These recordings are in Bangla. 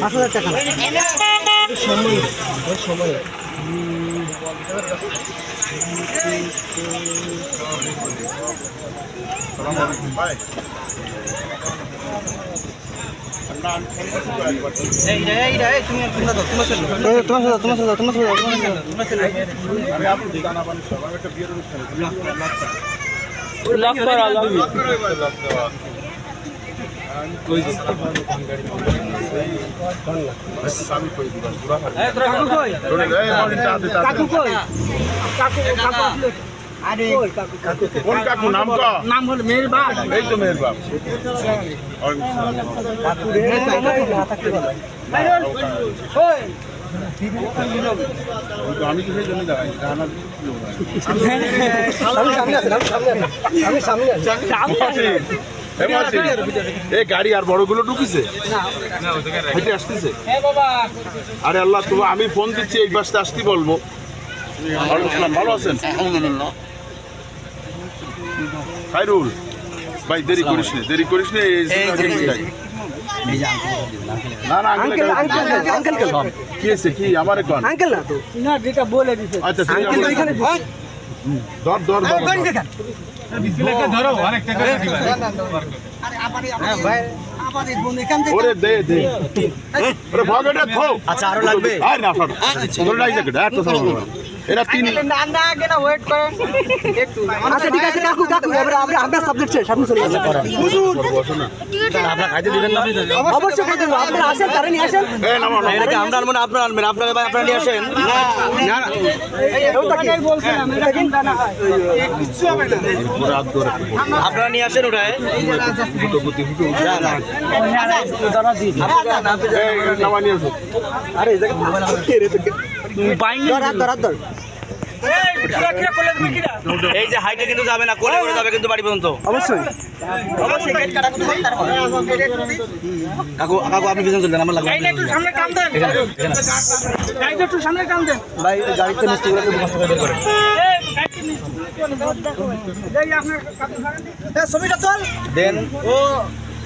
পাঁচ হাজার টাকা। সময় সময় তোমার সাথে তোমার সাথে কাকু কই কাকু কাকু আরে কোন কাকু? নাম ক? নাম হলো মেয়ের বাপ। এই তো মেয়ের বাপ। আমি তো সেই জন্য দাঁড়াই। আমি সামনে আছি আমি সামনে আছি। আমি সামনে আছি। এই গাড়ি আর বড়গুলো ঢুকিছে? হেঁটে আসতেছে? আরে আল্লাহ তোমার আমি ফোন দিচ্ছি এই বাসটা আসতে বলব। ভালো আছেন? খাইরুল ভাই দেরি করিস না দেরি করিস না এই যাই। না না আঙ্কেল আঙ্কেল আঙ্কেল কি আছে কি? আমার কোন আঙ্কেল না তো। না যেটা বলে দিছে। আচ্ছা আঙ্কেল এখানে ধর ধর বাবা, ধর। ওরে দে দে। ওরে ভগটা থো আচ্ছা, আরও লাগবে? আর না ফটো তোর নাই আর তো এরা তিন না আগে না ওয়েট করেন। একটু আচ্ছা ঠিক আছে কাকু কাকু এবারে আমরা আপনার সাবজেক্ট শেষ আপনি চলে বসো না। আপনার খাইতে দিবেন না? অবশ্যই করে দেবো আপনারা আসেন তারা নিয়ে আসেন। এই নামো নামো। এটাকে আমরা আনব না আপনারা আনবেন? আপনারা ভাই আপনারা নিয়ে আসেন। না না ওটা কি? বলছিলাম এটা কিন্তু না হয়। কিচ্ছু হবে না। আপনারা নিয়ে আসেন ফুটি ফুটো এই নামা নিয়ে আসো আরে এই জায়গা এই যে হাইটে কিন্তু যাবে না কোলে করে যাবে কিন্তু বাড়ি পর্যন্ত। অবশ্যই। কাকু কাকু আপনি পিছনে চলবেন আমার লাগবে একটু সামনে টান দেন। গাড়িটা একটু সামনে টান দেন। ভাই গাড়িতে মিষ্টি গুলো ছবিটা চল দেন।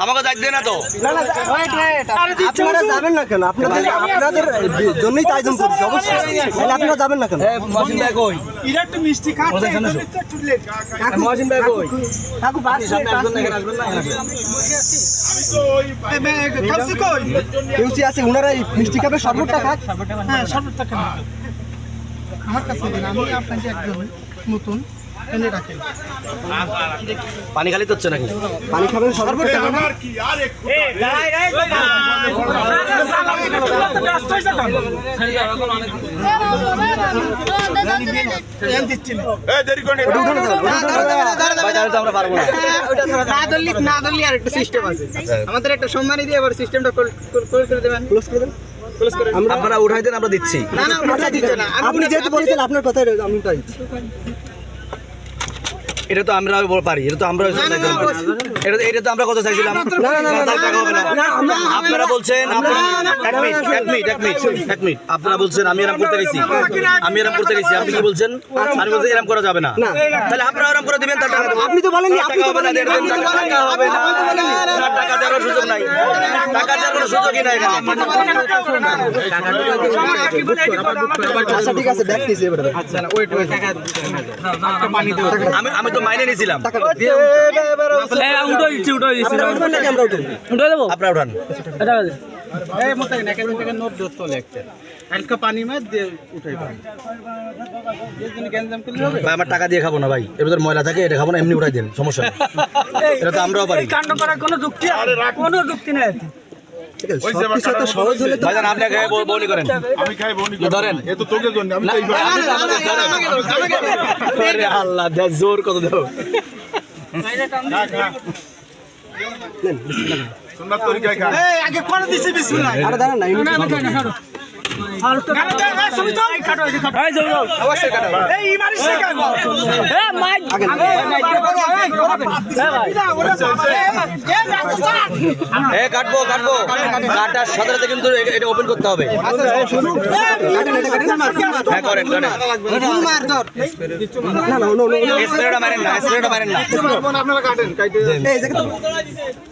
আমাকে না তো। না না আপনারা যাবেন না কেন? আপনাদের আপনাদের জন্যই তো আয়োজন করছি অবশ্যই। তাহলে আপনারা যাবেন না কেন? মহসিন ভাই কই? এরা একটু মিষ্টি খাচ্ছে মহসিন ভাই কই? কাকু বাস সামনে আসবেন না আসবেন আছে। ওনারা মিষ্টি খাবে সর্বোচ্চ খাক। হ্যাঁ আমার কাছে আমি আপনাকে একজন নতুন। এনে পানি খালি তো হচ্ছে নাকি? পানি খাবেন সর্বোচ্চ আমার কি আর একটু এই দেরি করে ভাই তাহলে তো আমরা পারব না। না ধরলি না ধরলি আর একটা সিস্টেম আছে। আমাদের একটা সম্মানই দিয়ে আবার সিস্টেমটা করে দেবেন। ক্লোজ করে দেন? আমরা আপনারা উঠাই দেন আমরা দিচ্ছি। না না ওটা দিচ্ছে না। আপনি যেহেতু বলেছেন আপনার কথাই রয়েছে, আমি তাই এটা তো আমরা পারি এটা তো আমরা এটা এটা তো আমরা কত চাইছিলাম আপনারা বলছেন এক মিনিট এক মিনিট এক মিনিট এক মিনিট আপনারা বলছেন আমি এরকম করতে গেছি আমি এরকম করতে গেছি আপনি কি বলছেন আমি বলছি এরকম করা যাবে না। তাহলে আপনারা এরকম করে দিবেন তার টাকা আপনি তো আপনি টাকা তো হবে না টাকা হবে না, টাকা দেওয়ার সুযোগ নাই টাকা দেওয়ার কোনো সুযোগই নাই আচ্ছা ঠিক আছে ব্যাগ দিয়েছি এবারে। আমি আমি তো মাইনে নিয়েছিলাম আপনারা উঠবেন নাকি আমরা উঠান। করলে হবে। ভাই টাকা দিয়ে খাব না ভাই। এর ভিতরে ময়লা থাকে এটা খাব না এমনি উঠাই দেন সমস্যা নেই। এটা তো আমরাও পারি। কাণ্ড করার কোনো যুক্তি কোনো যুক্তি নেই আল্লাহ জোর কত দেব আগে করে দিছি বিসমিল্লাহ আরে দাঁড়ান না কাটবো কাটবো কাটার সাথে কিন্তু এটা ওপেন করতে হবে হ্যাঁ করেন করেন না না নো নো স্প্রেটা মারেন না স্প্রেটা মারেন না এই জায়গা তো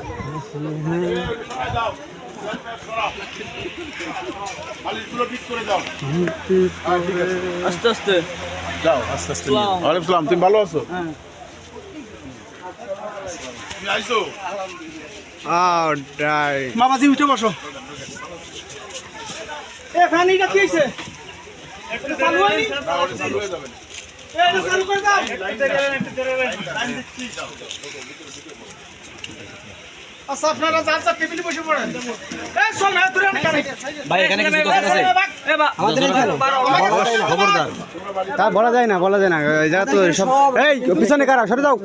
আস্তে আস্তে। যাও আস্তে আস্তে ওয়ালাইকুম সালাম। তুমি ভালো আছো? তুমি আইছো বাবাজি উঠে বসো। এ কি চালু হয়নি? হয়ে চালু করে দাও। আচ্ছা আপনারা যার যার টেবিলে বসে পড়েন। এ চল না দূরে ভাই এখানে কিছু কথা আছে? আমাদের খবরদার। তা বলা যায় না বলা যায় না। এই জায়গা তো সব এই পিছনে কারা? সরে যাও।